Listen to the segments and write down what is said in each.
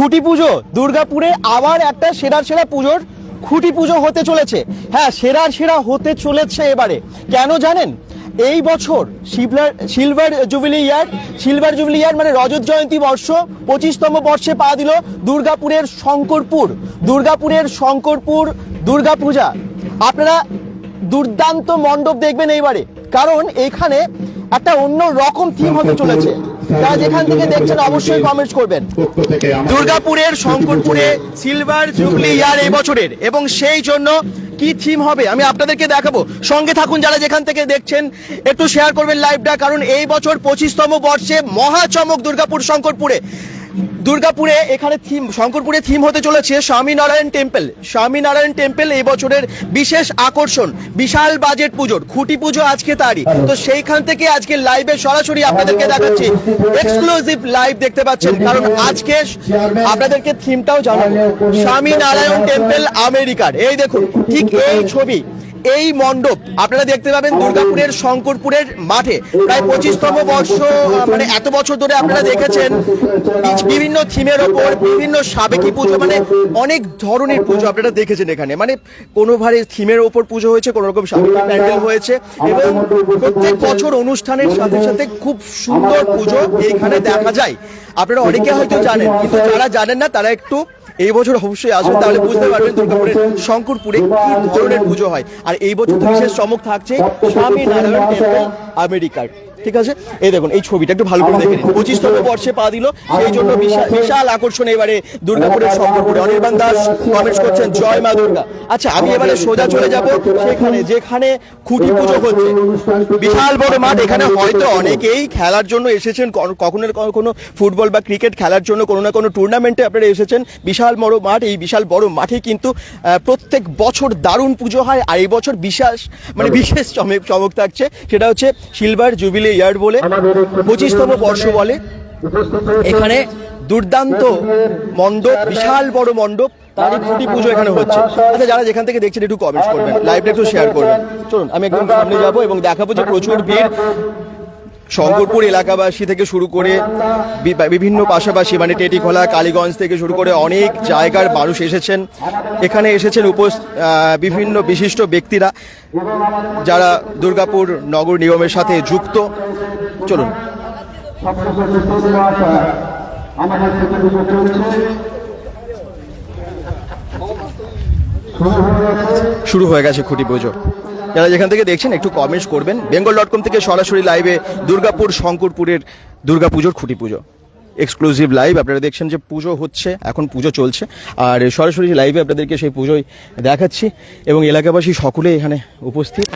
খুঁটি পুজো, দুর্গাপুরে আবার একটা সেরার সেরা পুজোর খুঁটি পুজো হতে চলেছে। হ্যাঁ সেরার সেরা হতে চলেছে এবারে। কেন জানেন? এই বছর silver silver jubilee year, silver jubilee year মানে রজত জয়ন্তী বর্ষ পঁচিশতম বর্ষে পা দিল দুর্গাপুরের শঙ্করপুর। দুর্গাপুরের শঙ্করপুর দুর্গাপূজা। আপনারা দুর্দান্ত মণ্ডপ দেখবেন এইবারে। কারণ এখানে একটা অন্য রকম থিম হতে চলেছে। তারা যেখান থেকে দেখছেন অবশ্যই কমেন্টস করবেন। দুর্গাপুরের শঙ্করপুরে সিলভার জুবলি ইয়ার এই বছরের, এবং সেই জন্য কি থিম হবে আমি আপনাদেরকে দেখাবো। সঙ্গে থাকুন যারা যেখান থেকে দেখছেন, একটু শেয়ার করবেন লাইভটা কারণ এই বছর পঁচিশতম বর্ষে মহাচমক দুর্গাপুর শঙ্করপুরে। দুর্গাপুরে এখানে থিম, শঙ্করপুরে থিম হতে চলেছে স্বামীনারায়ণ টেম্পল। স্বামীনারায়ণ টেম্পল এই বছরের বিশেষ আকর্ষণ, বিশাল বাজেট পুজোর, খুঁটি পুজো আজকে তারই। তো সেইখান থেকে আজকে লাইভে সরাসরি আপনাদেরকে দেখাচ্ছি এক্সক্লুসিভ লাইভ দেখতে পাচ্ছেন। কারণ আজকে আপনাদেরকে থিমটাও জানাব। স্বামীনারায়ণ টেম্পল আমেরিকার। এই দেখুন, ঠিক এই ছবি। এই মণ্ডপ আপনারা দেখতে পাবেন দুর্গাপুরের, শঙ্করপুরের মাঠে। প্রায় পঁচিশতম বর্ষ মানে এত বছর ধরে আপনারা দেখেছেন। বিভিন্ন থিমের ওপর, বিভিন্ন সাবেকি পুজো মানে অনেক ধরনের পুজো আপনারা দেখেছেন এখানে। মানে কোনো ভারে থিমের ওপর পুজো হয়েছে, কোনো রকম সাবেকি প্যান্ডেল হয়েছে এবং প্রত্যেক বছর অনুষ্ঠানের সাথে সাথে খুব সুন্দর পুজো এইখানে দেখা যায়। আপনারা অনেকে হয়তো জানেন, কিন্তু যারা জানেন না, তারা একটু এই বছর অবশ্যই আসবেন তাহলে বুঝতে পারবেন দুর্গাপুরের শঙ্করপুরে কি ধরনের পুজো হয়। আর এই বছর তো বিশেষ চমক থাকছে স্বামী নারায়ণ টেম্পল আমেরিকার। ঠিক আছে? এই দেখুন এই ছবিটা একটু ভালো করে দেখে নিন। পঁচিশতম বর্ষে পা দিল। সেই জন্য বিশাল আকর্ষণ এবারে দুর্গাপুরের শঙ্করপুরে। অনির্বাণ দাস কমেন্টস করছেন জয় মা দুর্গা। আচ্ছা আমি এবারে সোজা চলে যাব। সেখানে যেখানে খুঁটি পুজো হচ্ছে। বিশাল বড় মাঠ। এখানে হয়তো অনেকেই খেলার জন্য এসেছেন। কখনো কখনো ফুটবল বা ক্রিকেট খেলার জন্য কোনো না কোনো টুর্নামেন্টে আপনারা এসেছেন। বিশাল বড় মাঠ। এই বিশাল বড় মাঠে কিন্তু প্রত্যেক বছর দারুণ পুজো হয়। আর এই বছর বিশাল মানে বিশেষ চমক চমক থাকছে। সেটা হচ্ছে সিলভার জুবিলি ইয়ার বলে পঁচিশতম বর্ষ বলে। এখানে দুর্দান্ত মণ্ডপ বিশাল বড় মণ্ডপ তারই খুঁটি পুজো এখানে হচ্ছে। আচ্ছা যারা যেখান থেকে দেখছেন একটু কমেন্টস করবেন লাইভটা একটু শেয়ার করবেন। চলুন আমি একদম সামনে যাব এবং দেখাবো যে প্রচুর ভিড়। শঙ্করপুর এলাকাবাসী থেকে শুরু করে বিভিন্ন পাশাপাশি মানে টেটিখোলা কালীগঞ্জ থেকে শুরু করে অনেক জায়গার মানুষ এসেছেন। এখানে এসেছেন আহ, বিভিন্ন বিশিষ্ট ব্যক্তিরা যারা দুর্গাপুর নগর নিগমের সাথে যুক্ত। চলুন। শুরু হয়ে গেছে খুঁটি পুজো। যারা যেখান থেকে দেখছেন একটু কমেন্টস করবেন। বেঙ্গল ডট কম থেকে সরাসরি লাইভে দুর্গাপুর শঙ্করপুরের দুর্গাপুজোর খুঁটি পুজো। এক্সক্লুসিভ লাইভ আপনারা দেখছেন যে পুজো হচ্ছে এখন পুজো চলছে। আর সরাসরি লাইভে আপনাদেরকে সেই পুজোই দেখাচ্ছি এবং এলাকাবাসী সকলে এখানে উপস্থিত।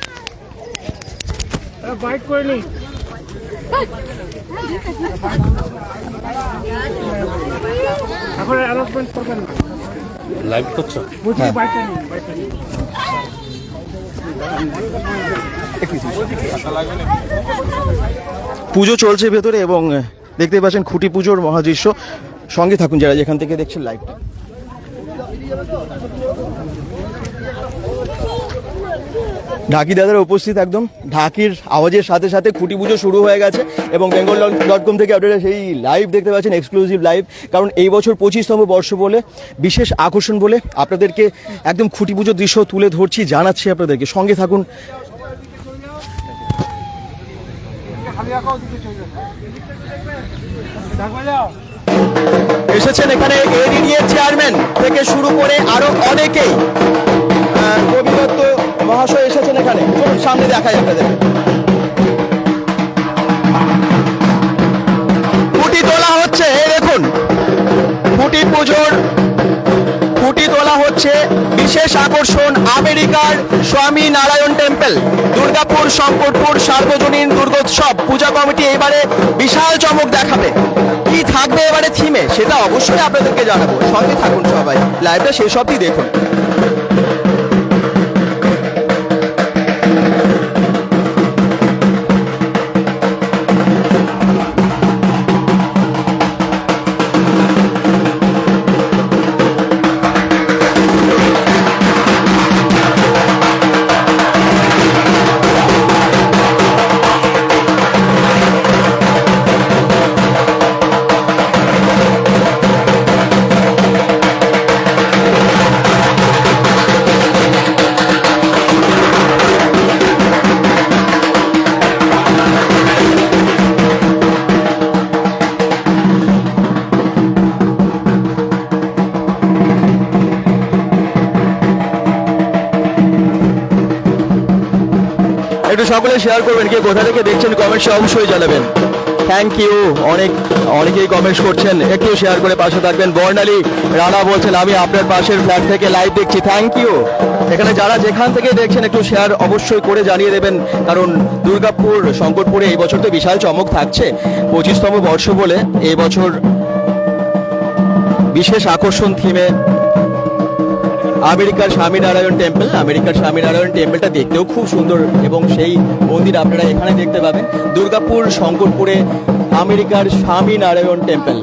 লাইভ করছ বলছি বাইটটা নিন বাইটটা নিন পুজো চলছে ভেতরে এবং দেখতে পাচ্ছেন খুঁটি পুজোর মহাদৃশ্য। সঙ্গে থাকুন যারা যেখান থেকে দেখছেন লাইভটা ঢাকি দাদারা উপস্থিত একদম। ঢাকির আওয়াজের সাথে সাথে খুঁটি পুজো শুরু হয়ে গেছে এবং বেঙ্গল ডট কম থেকে আপনারা সেই লাইভ দেখতে পাচ্ছেন এক্সক্লুসিভ লাইভ কারণ এই বছর পঁচিশতম বর্ষ বলে, বিশেষ আকর্ষণ বলে আপনাদেরকে একদম খুঁটি পুজোর দৃশ্য তুলে ধরছি, জানাচ্ছি আপনাদেরকে। সঙ্গে থাকুন। এসেছেন এখানে এডিডিএ চেয়ারম্যান থেকে শুরু করে আরও অনেকেই। কবি মহাশয় এসেছেন এখানে। চলুন, সামনে দেখাই আপনাদের। খুঁটি তোলা হচ্ছে, এই দেখুন। খুঁটি পুজোর খুঁটি তোলা হচ্ছে বিশেষ আকর্ষণ আমেরিকার স্বামী নারায়ণ টেম্পল, দুর্গাপুর, শঙ্করপুর, সার্বজনীন দুর্গোৎসব। পূজা কমিটি এবারে বিশাল চমক দেখাবে। কি থাকবে এবারে থিমে, সেটা অবশ্যই আপনাদেরকে জানাব। সঙ্গে থাকুন সবাই। লাইভটা শেষ অবধি দেখুন। একটু সকলে শেয়ার করবেন, কে কোথা থেকে দেখছেন কমেন্টসে অবশ্যই জানাবেন। থ্যাংক ইউ অনেক, অনেকেই কমেন্টস করছেন, একটু শেয়ার করে পাশে থাকবেন। বর্ণালী রানা বলছেন, আমি আপনার পাশের ফ্ল্যাট থেকে লাইভ দেখছি। থ্যাংক ইউ এখানে যারা যেখান থেকে দেখছেন, একটু শেয়ার অবশ্যই করে জানিয়ে দেবেন। কারণ দুর্গাপুর, শঙ্করপুরে এই বছর তো বিশাল চমক থাকছে। পঁচিশতম বর্ষ বলে এই বছর বিশেষ আকর্ষণ থিমে আমেরিকার স্বামীনারায়ণ টেম্পল, আমেরিকার স্বামীনারায়ণ টেম্পলটা দেখতেও খুব সুন্দর এবং সেই মন্দির আপনারা এখানে দেখতে পাবেন। দুর্গাপুর, শঙ্করপুরে আমেরিকার স্বামীনারায়ণ টেম্পল।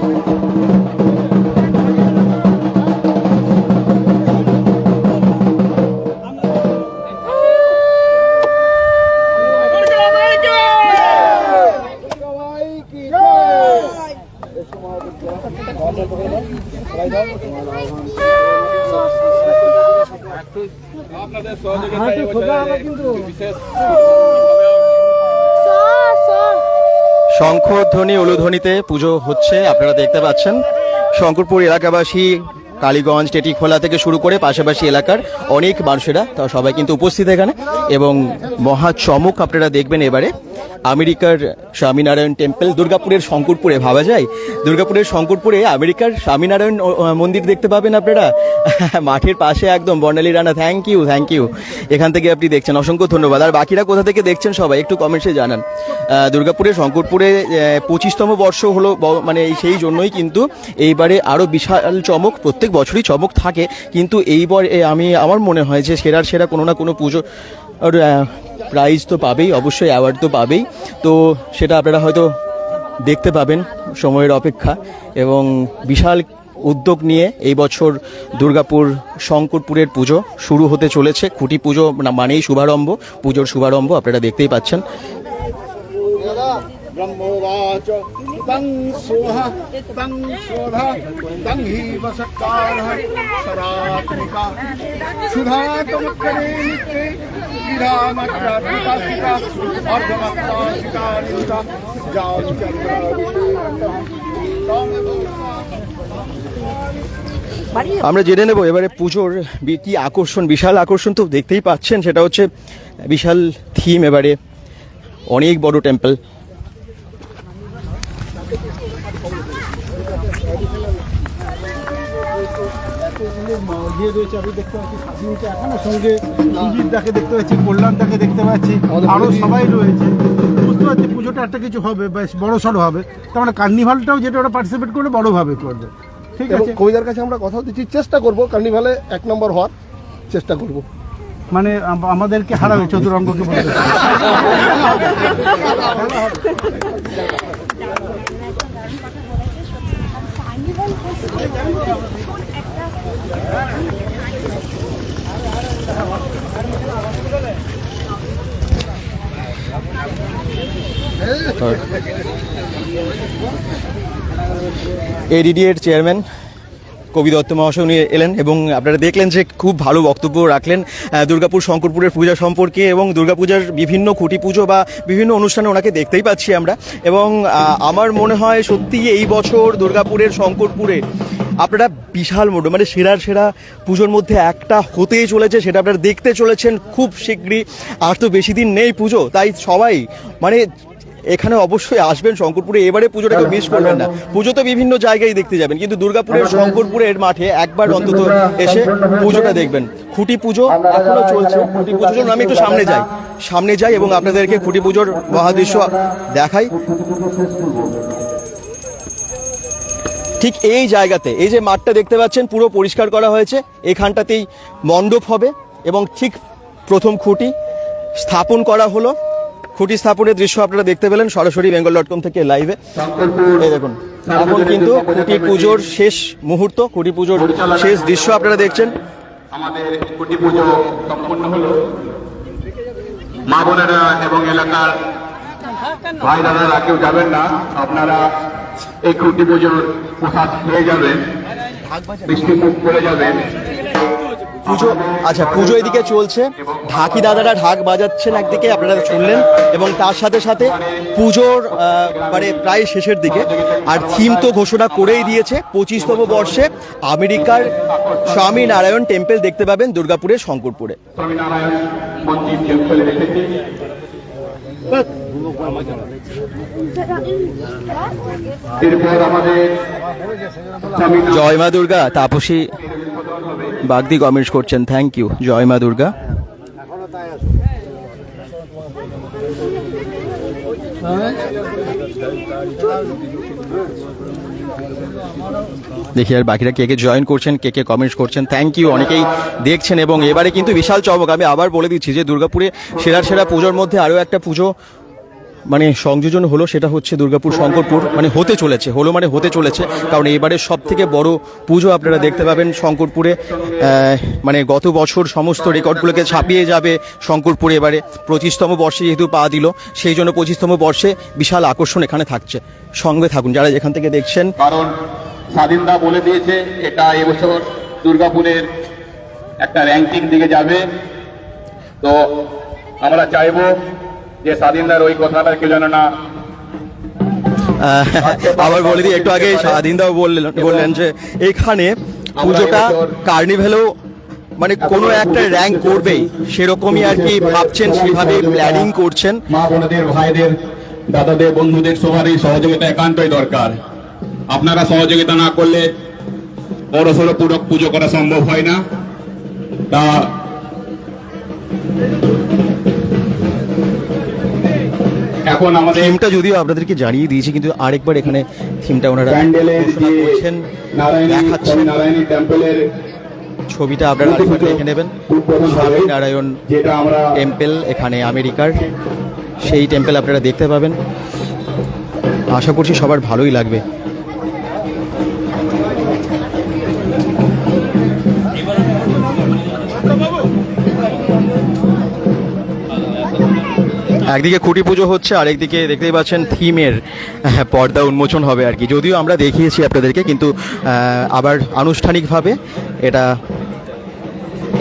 শঙ্খধ্বনি উলুধ্বনিতে পুজো হচ্ছে, আপনারা দেখতে পাচ্ছেন। শঙ্করপুর এলাকাবাসী, কালীগঞ্জ, টেটিখোলা থেকে শুরু করে পাশাপাশি এলাকার অনেক মানুষেরা তা সবাই কিন্তু উপস্থিত এখানে। এবং মহা চমক আপনারা দেখবেন এবারে। আমেরিকার স্বামীনারায়ণ টেম্পল দুর্গাপুরের শঙ্করপুরে, ভাবা যায়? দুর্গাপুরের শঙ্করপুরে আমেরিকার স্বামীনারায়ণ মন্দির দেখতে পাবেন আপনারা। মাঠের পাশে একদম Barnali Rana thank you thank you এখান থেকে আপনি দেখছেন, অসংখ্য ধন্যবাদ। আর বাকিরা কোথা থেকে দেখছেন সবাই, একটু কমেন্টসে জানান। দুর্গাপুরের শঙ্করপুরে পঁচিশতম বর্ষ হলো মানে সেই জন্যই কিন্তু এইবারে আরও বিশাল চমক, প্রত্যেক বছরই চমক থাকে। কিন্তু এইবার আমি, আমার মনে হয় যে সেরার সেরা কোনো না কোনো পুজো প্রাইজ তো পাবেই, অবশ্যই অ্যাওয়ার্ড তো পাবেই। তো সেটা আপনারা হয়তো দেখতে পাবেন সময়ের অপেক্ষা এবং বিশাল উদ্যোগ নিয়ে এই বছর দুর্গাপুর শঙ্করপুরের পুজো শুরু হতে চলেছে। খুঁটি পুজো মানেই শুভারম্ভ, পুজোর শুভারম্ভ আপনারা দেখতেই পাচ্ছেন। तं सोह तं शोध तं हि वसत्कारः शरात्मिका सुधातमुत्तरे नित्ये विधामत्रात्मिकास्तिका अर्धमत्राशिका निष्ठा আমরা জেনে নেব এবারে পুজোর বি- কি আকর্ষণ বিশাল আকর্ষণ তো দেখতেই পাচ্ছেন সেটা হচ্ছে বিশাল থিম এবারে অনেক বড় টেম্পল রয়েছে। আমি দেখতে পাচ্ছি স্বাধীনতা এখনও সঙ্গে সুজিত দাকে দেখতে পাচ্ছি কল্যাণ দাকে দেখতে পাচ্ছি আরও সবাই রয়েছে। বুঝতে পারছি পুজোটা একটা কিছু হবে বেশ বড় সড়ো হবে। তার মানে কার্নিভালটাও যেটা ওরা পার্টিসিপেট বড়ভাবে করবে ঠিক আছে? কবিতার কাছে আমরা কথা দিচ্ছি চেষ্টা করব কার্নিভালে এক নম্বর হওয়ার চেষ্টা করব। মানে আম- আমাদেরকে হারাবে চতুরঙ্গকে বলতে এডিডি এর চেয়ারম্যান কবি দত্ত মহাশয়, উনি এলেন এবং আপনারা দেখলেন যে খুব ভালো বক্তব্য রাখলেন দুর্গাপুর শঙ্করপুরের পূজা সম্পর্কে এবং দুর্গাপূজার বিভিন্ন খুঁটি পুজো বা বিভিন্ন অনুষ্ঠানে ওনাকে দেখতেই পাচ্ছি আমরা। এবং আমার মনে হয় সত্যি এই বছর দুর্গাপুরের শঙ্করপুরে আপনারা বিশাল মোটো মানে সেরার সেরা পুজোর মধ্যে একটা হতেই চলেছে সেটা আপনারা দেখতে চলেছেন খুব শীঘ্রই আর তো বেশি দিন নেই পুজো তাই সবাই মানে এখানে অবশ্যই আসবেন শঙ্করপুরে। এবারে পুজোটাকে মিস করবেন না। পুজো তো বিভিন্ন জায়গায় দেখতে যাবেন কিন্তু দুর্গাপুরের শঙ্করপুরের মাঠে একবার অন্তত এসে পুজোটা দেখবেন। খুঁটি পুজো এখনও চলছে। খুঁটি পুজোর জন্য আমি একটু সামনে যাই। সামনে যাই এবং আপনাদেরকে খুঁটি পুজোর মহাদৃশ্য দেখাই। ঠিক এই জায়গাতে, এই যে মাঠটা দেখতে পাচ্ছেন, পুরো পরিষ্কার করা হয়েছে। এখানটাতেই মণ্ডপ হবে এবং ঠিক প্রথম খুঁটি স্থাপন করা হলো। খুঁটি স্থাপনের দৃশ্য আপনারা দেখতে পেলেন সরাসরি বেঙ্গল ডট কম থেকে লাইভে এই দেখুন, এখন কিন্তু খুঁটি পুজোর শেষ মুহূর্ত, খুঁটি পুজোর শেষ দৃশ্য আপনারা দেখছেন। আমাদের কুটি পুজো সম্পূর্ণ হলো। মা বোনেরা এবং এলাকার ভাই দাদারা কেউ যাবেন না, আপনারা এই কুটি পুজোর প্রসাদ পেয়ে যাবেন মুখ করে যাবেন পুজো আচ্ছা পুজো এদিকে চলছে। ঢাকি দাদারা ঢাক বাজাচ্ছেন একদিকে আপনারা শুনলেন এবং তার সাথে সাথে পুজোর মানে প্রায় শেষের দিকে। আর থিম তো ঘোষণা করেই দিয়েছে পঁচিশতম বর্ষে আমেরিকার স্বামী নারায়ণ টেম্পল দেখতে পাবেন দুর্গাপুরের শঙ্করপুরে। জয় মা দুর্গা তাপসী বাগদি কমেন্টস করছেন থ্যাংক ইউ জয় মা দুর্গা। দেখি আর বাকিরা কে কে জয়েন করছেন, কে কে কমেন্টস করছেন। থ্যাংক ইউ অনেকেই দেখছেন এবং এবারে কিন্তু বিশাল চমক। আমি আবার বলে দিচ্ছি যে দুর্গাপুরে সেরা সেরা পুজোর মধ্যে আরও একটা পুজো মানে সংযোজন হলো, সেটা হচ্ছে দুর্গাপুর শঙ্করপুর মানে হতে চলেছে, হলো মানে হতে চলেছে। কারণ এবারে সব থেকে বড় পুজো আপনারা দেখতে পাবেন শঙ্করপুরে মানে গত বছর সমস্ত রেকর্ডগুলোকে ছাপিয়ে যাবে শঙ্করপুরে এবারে। পঁচিশতম বর্ষে যেহেতু পা দিল, সেই জন্য পঁচিশতম বর্ষে বিশাল আকর্ষণ এখানে থাকছে। সঙ্গে থাকুন, যারা যেখান থেকে দেখছেন। কারণ স্বাধীনদা বলে দিয়েছে এটা এবছর দুর্গাপুরের একটা র্যাঙ্কিং দিকে যাবে। তো আমরা চাইব যে স্বাধীনদার ওই কথাটা কেউ যেন না আবার বলে দিই একটু আগে স্বাধীনদাও বললেন বললেন যে এখানে পুজোটা কার্নিভেলও মানে কোনো একটা র্যাঙ্ক করবেই। সেরকমই আর কি ভাবছেন সেভাবে প্ল্যানিং করছেন। মা বোনদের ভাইদের দাদাদের বন্ধুদের সবারই সহযোগিতা একান্তই দরকার। আপনারা সহযোগিতা না করলে বড় সড়ো পুরো পুজো করা সম্ভব হয় না। তা এখন আমাদের থিমটা যদিও আপনাদেরকে জানিয়ে দিয়েছি কিন্তু আরেকবার এখানে থিমটা ওনারা প্যান্ডেলের ঘোষণা করছেন দেখাচ্ছেন। নারায়ণী টেম্পলের ছবিটা আপনারা আরেকবার দেখে নেবেন। স্বামী নারায়ণ যেটা আমরা টেম্পল এখানে আমেরিকার সেই টেম্পল আপনারা দেখতে পাবেন। আশা করছি সবার ভালোই লাগবে। একদিকে খুঁটি পুজো হচ্ছে আর একদিকে দেখতেই পাচ্ছেন থিমের হ্যাঁ, পর্দা উন্মোচন হবে আর কি। যদিও আমরা দেখিয়েছি আপনাদেরকে কিন্তু আবার আনুষ্ঠানিকভাবে এটা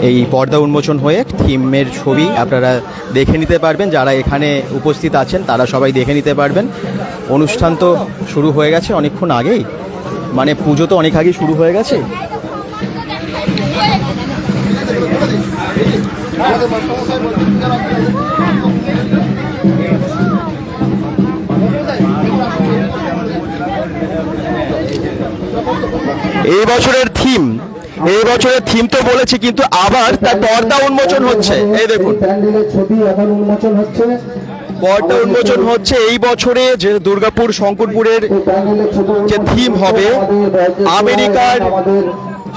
এই পর্দা উন্মোচন হয়ে থিমের ছবি আপনারা দেখে নিতে পারবেন। যারা এখানে উপস্থিত আছেন তারা সবাই দেখে নিতে পারবেন। অনুষ্ঠান তো শুরু হয়ে গেছে অনেকক্ষণ আগেই। মানে পুজো তো অনেক আগেই শুরু হয়ে গেছে। এই বছরের থিম এই বছরের থিম তো বলেছি, কিন্তু আবার তার পর্দা উন্মোচন হচ্ছে। এই দেখুন। পর্দা উন্মোচন হচ্ছে এই বছরে যে দুর্গাপুর শঙ্করপুরের যে থিম হবে, আমেরিকার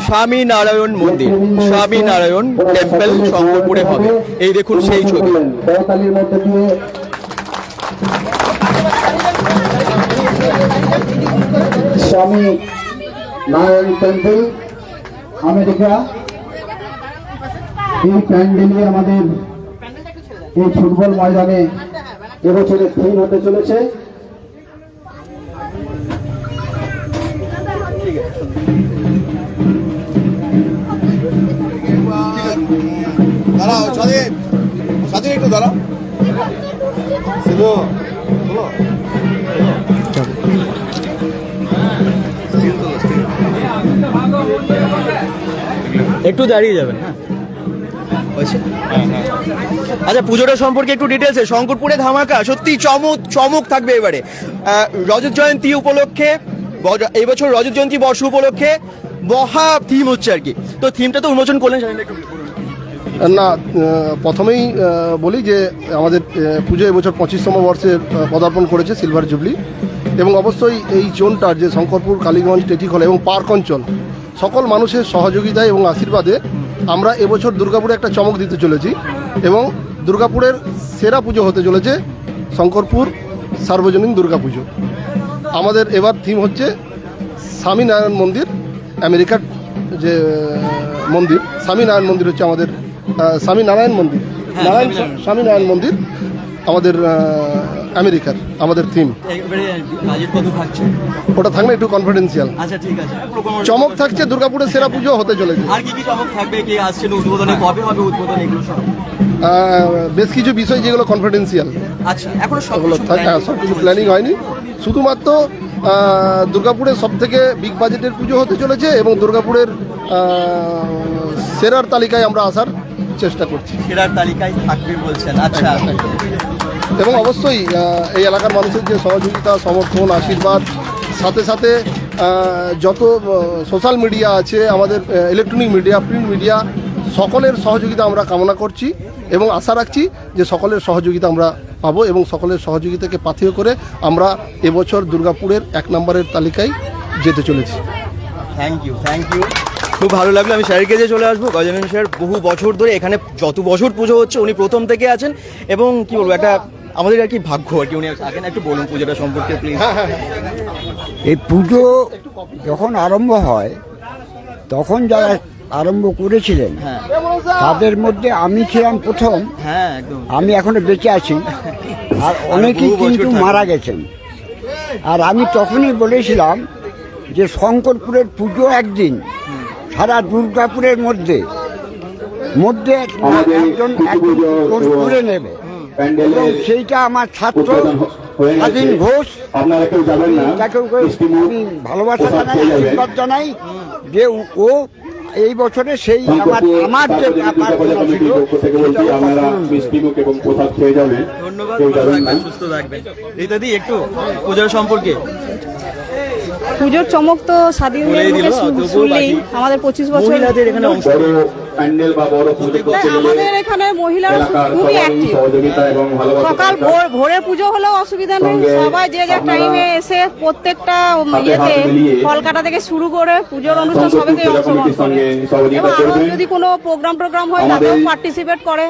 স্বামী নারায়ণ মন্দির, স্বামী নারায়ণ টেম্পল শঙ্করপুরে হবে। এই দেখুন সেই ছবি। স্বামী নারায়ণ টেম্পল আমেরিকা এই প্যান্ডেলে আমাদের এই ফুটবল ময়দানে এবছরের থিম হতে চলেছে। দাঁড়াও স্বাধীন স্বাধীন একটু দাঁড়াও। বলো একটু দাঁড়িয়ে যাবেন হ্যাঁ। আচ্ছা পুজোটা সম্পর্কে একটু ডিটেলসে শঙ্করপুরে ধামাকা সত্যি চমক চমক থাকবে এবারে। রজত জয়ন্তী উপলক্ষে বজ- এই বছর রজত জয়ন্তী বর্ষ উপলক্ষে মহা থিম হচ্ছে আর কি। তো থিমটা তো উন্মোচন করলেন। না প্রথমেই বলি যে আমাদের পুজো এবছর পঁচিশতম বর্ষে পদার্পণ করেছে সিলভার জুবলি। এবং অবশ্যই এই জোনটার যে শঙ্করপুর কালীগঞ্জ টেটিখল এবং পার্ক অঞ্চল সকল মানুষের সহযোগিতায় এবং আশীর্বাদে আমরা এবছর দুর্গাপুরে একটা চমক দিতে চলেছি এবং দুর্গাপুরের সেরা পুজো হতে চলেছে শঙ্করপুর সার্বজনীন দুর্গাপুজো আমাদের এবার থিম হচ্ছে স্বামীনারায়ণ মন্দির আমেরিকার যে মন্দির স্বামীনারায়ণ মন্দির হচ্ছে আমাদের স্বামীনারায়ণ মন্দির। নারায়ণ স্বামীনারায়ণ মন্দির। আমাদের আমেরিকার আমাদের থিম ওটা থাকলে একটু কনফিডেন্সিয়াল আচ্ছা ঠিক আছে। চমক থাকছে দুর্গাপুরের সেরা পুজো হতে চলেছে। আর কি কি চমক থাকবে? কে উদ্বোধনে কবে হবে উদ্বোধন এগুলো সব? বেশ কিছু বিষয় যেগুলো কনফিডেন্সিয়াল আচ্ছা এখনও সব সব কিছু প্ল্যানিং হয়নি। শুধুমাত্র দুর্গাপুরের সব থেকে বিগ বাজেটের পুজো হতে চলেছে এবং দুর্গাপুরের সেরার তালিকায় আমরা আসার চেষ্টা করছি। সেরার তালিকায় থাকবে বলছেন। আচ্ছা। এবং অবশ্যই এই এলাকার মানুষের যে সহযোগিতা, সমর্থন, আশীর্বাদ, সাথে সাথে যত সোশ্যাল মিডিয়া আছে, আমাদের ইলেকট্রনিক মিডিয়া প্রিন্ট মিডিয়া সকলের সহযোগিতা আমরা কামনা করছি এবং আশা রাখছি যে সকলের সহযোগিতা আমরা পাবো এবং সকলের সহযোগিতাকে পাথেয় করে আমরা এবছর দুর্গাপুরের এক নম্বরের তালিকায় যেতে চলেছি। থ্যাংক ইউ থ্যাংক ইউ খুব ভালো লাগল, আমি স্যারের কাছে চলে আসব। গজানন স্যার, বহু বছর ধরে এখানে যত বছর পুজো হচ্ছে, উনি প্রথম থেকে আছেন এবং কি বলব, একটা আমাদের আর কি ভাগ্য আর কি উনি একটু বলুন পুজোটা সম্পর্কে প্লিজ এই পুজো যখন আরম্ভ হয় তখন যারা আরম্ভ করেছিলেন হ্যাঁ। তাদের মধ্যে আমি ছিলাম প্রথম। হ্যাঁ আমি এখনও বেঁচে আছি। আর অনেকেই কিন্তু মারা গেছেন। আর আমি তখনই বলেছিলাম যে শঙ্করপুরের পুজো একদিন সারা দুর্গাপুরের মধ্যে। মধ্যে একজন একজন পুজো করে নেবে। সেইটা আমার ছাত্র। স্বাধীন ঘোষ। আপনারা কেউ যাবেন না। তাকে আমি ভালোবাসা জানাই আশীর্বাদ জানাই যে ও- এই বছরে সেই আমার আমার যে ধন্যবাদ একটু পুজোর সম্পর্কে। পুজোর চমক তো তবুও শুনলেই আমাদের পঁচিশ বছর প্যান্ডেল বা বড় পুজো করতে গেলে আমাদের এখানে মহিলারা খুবই অ্যাক্টিভ সহযোগিতা এবং ভালোবাসা সকাল ভোর ভোরে পুজো হলেও অসুবিধা নেই। সবাই যে যার আপনারা টাইমে এসে প্রত্যেকটা ইয়েতে কলকাতা থেকে শুরু করে পুজোর অনুষ্ঠান অংশগ্রহণ করে এবং আরও যদি কোনো প্রোগ্রাম টোগ্রাম হয় তাতেও পার্টিসিপেট করে।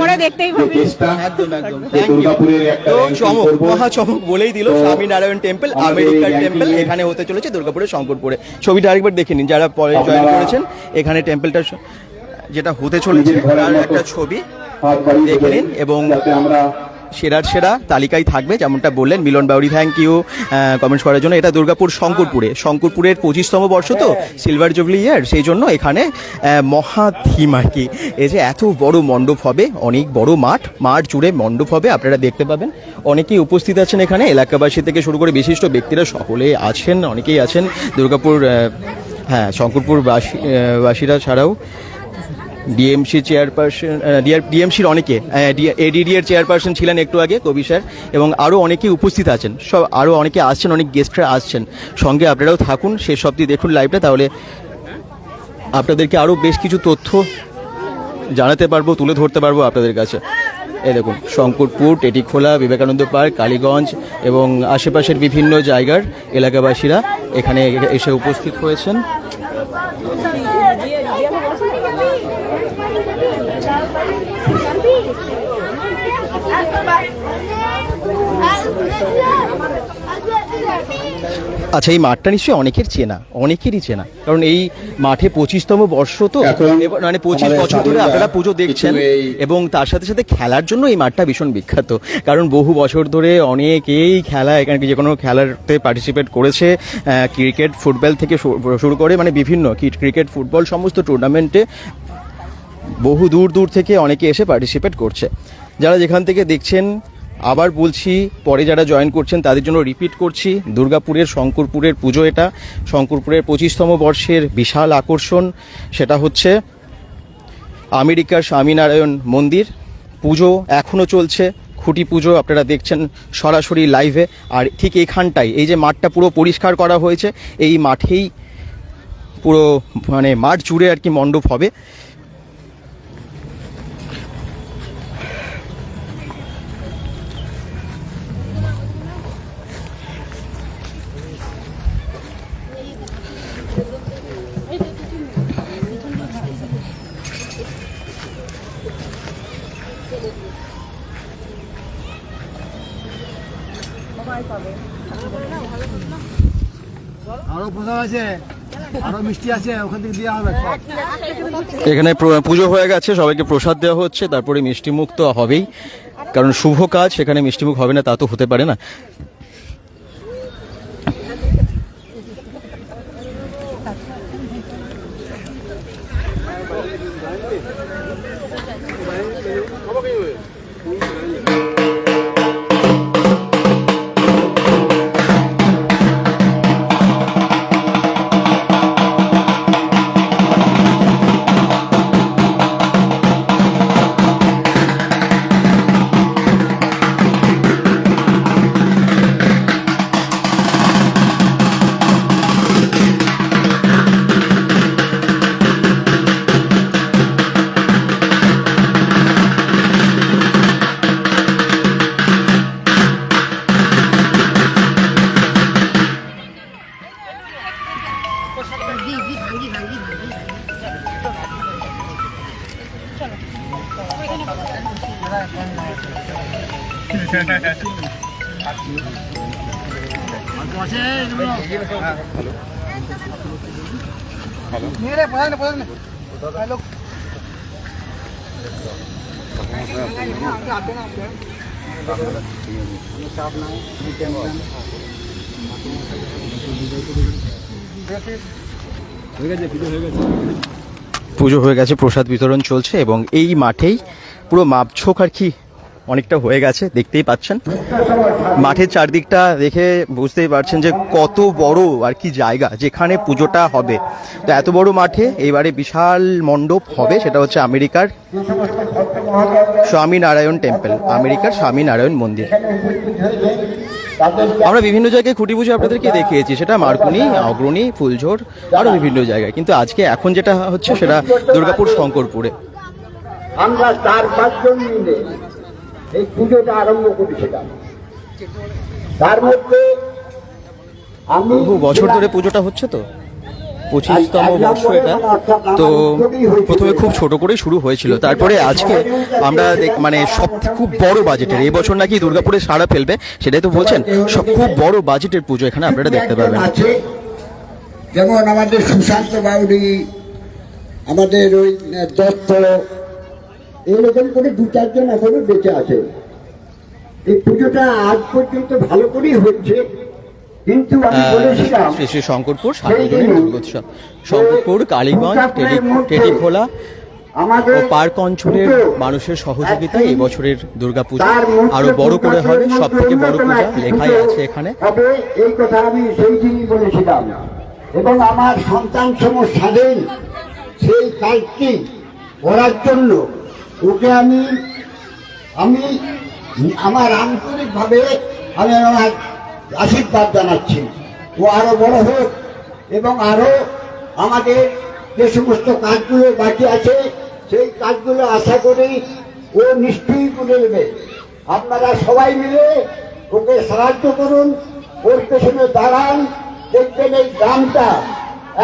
পরে দেখতেই যে পাবি একদম একদম। যে দুর্গাপুরের একটা চমক মহা চমক বলেই দিল তো স্বামীনারায়ণ টেম্পল এখানে হতে চলেছে দুর্গাপুরের শঙ্করপুরে। ছবিটা আরেকবার দেখে নিন যারা পরে জয়েন করেছেন এখানে টেম্পলটা যেটা হতে চলেছে তার একটা ছবি দেখে নিন এবং সেরার সেরা তালিকায় থাকবে যেমনটা বললেন Milan Bauri thank you comments করার জন্য। এটা দুর্গাপুর শঙ্করপুরে। শঙ্করপুরের পঁচিশতম বর্ষ তো সিলভার জুবলি ইয়ার সেই জন্য এখানে মহা থিম আর কি। এই যে এত বড় মণ্ডপ হবে অনেক বড় মাঠ মাঠ জুড়ে মণ্ডপ হবে আপনারা দেখতে পাবেন। অনেকেই উপস্থিত আছেন এখানে এলাকাবাসী থেকে শুরু করে বিশিষ্ট ব্যক্তিরা সকলে আছেন অনেকেই আছেন। দুর্গাপুর হ্যাঁ শঙ্করপুর বাসী বাসীরা ছাড়াও ডিএমসি চেয়ারপারসন ডিএমসির অনেকে এডিডি এর চেয়ারপারসন ছিলেন একটু আগে, কবি স্যার, এবং আরও অনেকেই উপস্থিত আছেন। সব আরও অনেকে আসছেন, অনেক গেস্টরা আসছেন। সঙ্গে আপনারাও থাকুন, শেষ অবধি দেখুন লাইভটা তাহলে আপনাদেরকে আরও বেশ কিছু তথ্য জানাতে পারব, তুলে ধরতে পারব আপনাদের কাছে। এই দেখুন, শঙ্করপুর, টেটিখোলা, বিবেকানন্দ পার্ক, কালীগঞ্জ এবং আশেপাশের বিভিন্ন জায়গার এলাকাবাসীরা এখানে এসে উপস্থিত হয়েছেন। আচ্ছা এই মাঠটা নিশ্চয়ই অনেকের চেনা অনেকেরই চেনা। কারণ এই মাঠে পঁচিশতম বর্ষ তো মানে পঁচিশ বছর ধরে আপনারা পুজো দেখছেন এবং তার সাথে সাথে খেলার জন্য এই মাঠটা ভীষণ বিখ্যাত। কারণ বহু বছর ধরে অনেকেই খেলা এখানে যে কোনো খেলাতে পার্টিসিপেট করেছে ক্রিকেট ফুটবল থেকে শুরু করে মানে বিভিন্ন ক্রিকেট ফুটবল সমস্ত টুর্নামেন্টে বহু দূর দূর থেকে অনেকে এসে পার্টিসিপেট করছে। যারা যেখান থেকে দেখছেন আবার বলছি, পরে যারা জয়েন করছেন তাদের জন্য রিপিট করছি, দুর্গাপুরের শঙ্করপুরের পুজো এটা। শঙ্করপুরের পঁচিশতম বর্ষের বিশাল আকর্ষণ, সেটা হচ্ছে আমেরিকার স্বামীনারায়ণ মন্দির। পুজো এখনও চলছে, খুঁটি পুজো আপনারা দেখছেন সরাসরি লাইভে আর ঠিক এখানটাই এই যে মাঠটা পুরো পরিষ্কার করা হয়েছে, এই মাঠেই পুরো মানে মাঠ জুড়ে আর কি মণ্ডপ হবে। এখানে পুজো হয়ে গেছে, সবাইকে প্রসাদ দেওয়া হচ্ছে, তারপরে মিষ্টিমুখ তো হবেই। কারণ শুভ কাজ, সেখানে মিষ্টিমুখ হবে না, তা তো হতে পারে না। পুজো হয়ে গেছে প্রসাদ বিতরণ চলছে এবং এই মাঠেই পুরো মাপঝোক আর কি অনেকটা হয়ে গেছে, দেখতেই পাচ্ছেন। মাঠের চারদিকটা দেখে বুঝতেই পারছেন যে কত বড় আর কি জায়গা যেখানে পুজোটা হবে। তো এত বড় মাঠে এবারে বিশাল মণ্ডপ হবে, সেটা হচ্ছে আমেরিকার স্বামীনারায়ণ টেম্পল, আমেরিকার স্বামী নারায়ণ মন্দির। আমরা বিভিন্ন জায়গায় খুঁটি পুজো আপনাদেরকে দেখিয়েছি, সেটা মার্কুনি, অগ্রণী, ফুলঝোর আরও বিভিন্ন জায়গায়। কিন্তু আজকে এখন যেটা হচ্ছে সেটা দুর্গাপুর শঙ্করপুরে। আমরা চার পাঁচজন মিলে এই পুজোটা আরম্ভ করেছিলাম তার মধ্যে আমি বছর ধরে পুজোটা হচ্ছে তো? পঁচিশতম বর্ষ এটা। তো প্রথমে খুব ছোট করে শুরু হয়েছিল। তারপরে আজকে আমরা মানে সব খুব বড় বাজেটের এই বছর নাকি দুর্গাপুরে সারা ফেলবে সেটাই তো বলছেন। সব খুব বড় বাজেটের পুজো এখানে আপনারা দেখতে পাবেন। যেমন আমাদের সুশান্ত বাউরি আমাদের ওই দত্ত এরকম করে দু চারজন এখনও বেঁচে আছে। এই পুজোটা আজ পর্যন্ত ভালো করেই হচ্ছে। বলেছিলাম শ্রী শঙ্করপুর দুর্গোৎসব। শঙ্করপুর কালীগঞ্জ ও পার্ক অঞ্চলের মানুষের সহযোগিতায় এবছরের দুর্গাপূজা আরও বড় করে হবে সব থেকে বড় পূজা লেখাই আছে এখানে। এই কথা আমি সেই দিনই বলেছিলাম। এবং আমার সন্তান সম স্বাধীন সেই কাজটি করার জন্য ওকে আমি আমি, আমার আন্তরিকভাবে আমি আমার আশীর্বাদ জানাচ্ছি। ও আরও বড় হোক এবং আরও আমাদের যে সমস্ত কাজগুলো বাকি আছে, সেই কাজগুলো আশা করি ও নিশ্চয়ই করে নেবে। আপনারা সবাই মিলে ওকে সাহায্য করুন, ওর পেছনে দাঁড়ান, দেখবেন এই গ্রামটা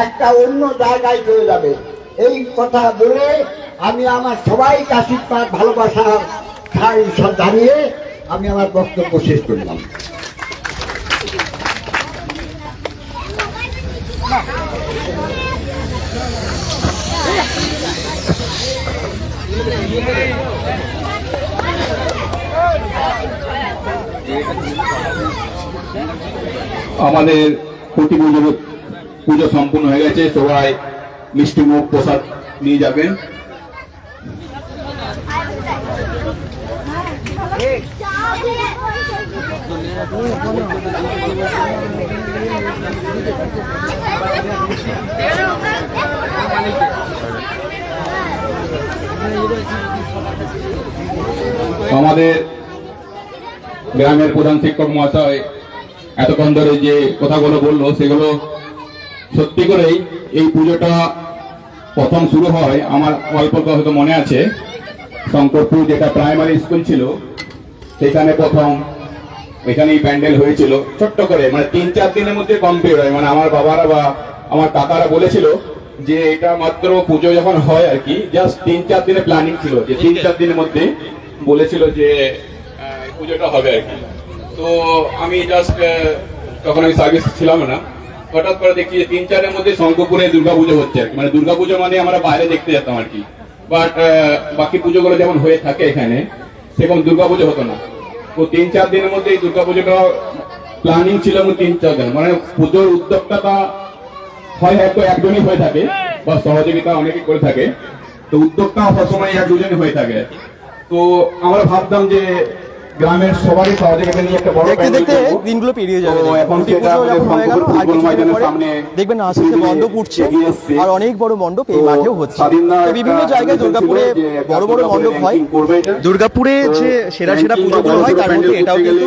একটা অন্য জায়গায় চলে যাবে। এই কথা বলে আমি আমার সবাইকে আশীর্বাদ, ভালোবাসা সা- জানিয়ে আমি আমার বক্তব্য শেষ করলাম। আমাদের খুঁটি পুজো পুজো সম্পূর্ণ হয়ে গেছে, সবাই মিষ্টি মুখ প্রসাদ নিয়ে যাবেন। আমাদের গ্রামের প্রধান শিক্ষক মহাশয় এতক্ষণ ধরে যে কথাগুলো বলল, সেগুলো সত্যি করেই এই পুজোটা প্রথম শুরু হয়, আমার অল্প হয়তো মনে আছে, শঙ্করপুর যেটা প্রাইমারি স্কুল ছিল, সেখানে প্রথম এখানেই প্যান্ডেল হয়েছিল, ছোট্ট করে মানে তিন চার দিনের মধ্যে কমপ্লিট হয়। মানে আমার বাবারা বা আমার কাকারা বলেছিল যে এটা মাত্র পুজো যখন হয় আর কি জাস্ট তিন চার দিনের প্ল্যানিং ছিল, যে তিন চার দিনের মধ্যে বলেছিল যে পুজোটা হবে আর কি। তো আমি জাস্ট তখন আমি সার্ভিস ছিলাম না হঠাৎ করে দেখছি যে তিন চারের মধ্যে শঙ্করপুরে দুর্গাপুজো হচ্ছে মানে দুর্গাপুজো মানে আমরা বাইরে দেখতে যেতাম আর কি। বাট বাকি পুজোগুলো যেমন হয়ে থাকে এখানে, সেরকম দুর্গাপুজো হতো না। তো তিন চার দিনের মধ্যে এই দুর্গাপুজোটা প্ল্যানিং ছিল তিন চার দিন মানে পুজোর উদ্যোক্তাটা হয় হয়তো একজনই হয়ে থাকে বা সহযোগিতা অনেকেই করে থাকে। তো উদ্যোক্তা সবসময় এক দুজনই হয়ে থাকে তো আমরা ভাবতাম যে গ্রামের সবারই সহযোগিতা নিয়ে একটা বড় দেখতে দেখতে দিনগুলো পেরিয়ে যাবে এখন সেটা ময়দানের সামনে দেখবেন আস্তে আস্তে মণ্ডপ উঠছে আর অনেক বড় মণ্ডপ এই মাঠেও হচ্ছে। বিভিন্ন জায়গায় দুর্গাপুরে যে বড় বড় মণ্ডপ হয়। দুর্গাপুরে যে সেরা সেরা পুজোগুলো হয় কারণ তার মধ্যে এটাও কিন্তু গেলে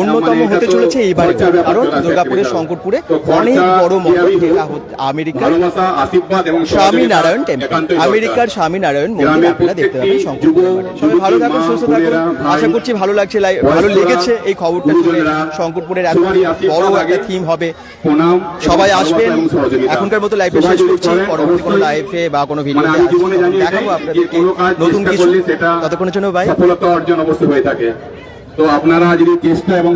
অন্যতম মানে হতে চলেছে এইবারে কারণ দুর্গাপুরের শঙ্করপুরে অনেক বড় মন্দির যেটা আমেরিকার স্বামীনারায়ণ টেম্পল। আমেরিকার স্বামীনারায়ণ মন্দির আপনারা দেখতে পাবেন শঙ্করপুর সবাই ভালো থাকুন সুস্থ থাকুন। আশা করছি ভালো লাগছে ভালো লেগেছে এই খবরটা শুনে। শঙ্করপুরের এত বড় আগে। একটা থিম হবে। সবাই আসবেন। এখনকার মতো লাইভে শেষ করছি। পরবর্তী কোনো লাইভে বা কোনো মানে ভিডিওতে জানি এটাই দেখাবো আপনাদেরকে নতুন কিছু ততক্ষণের জন্য ভাই। সফলতা অর্জন অবশ্যই হয়ে থাকে। তো আপনারা যদি চেষ্টা এবং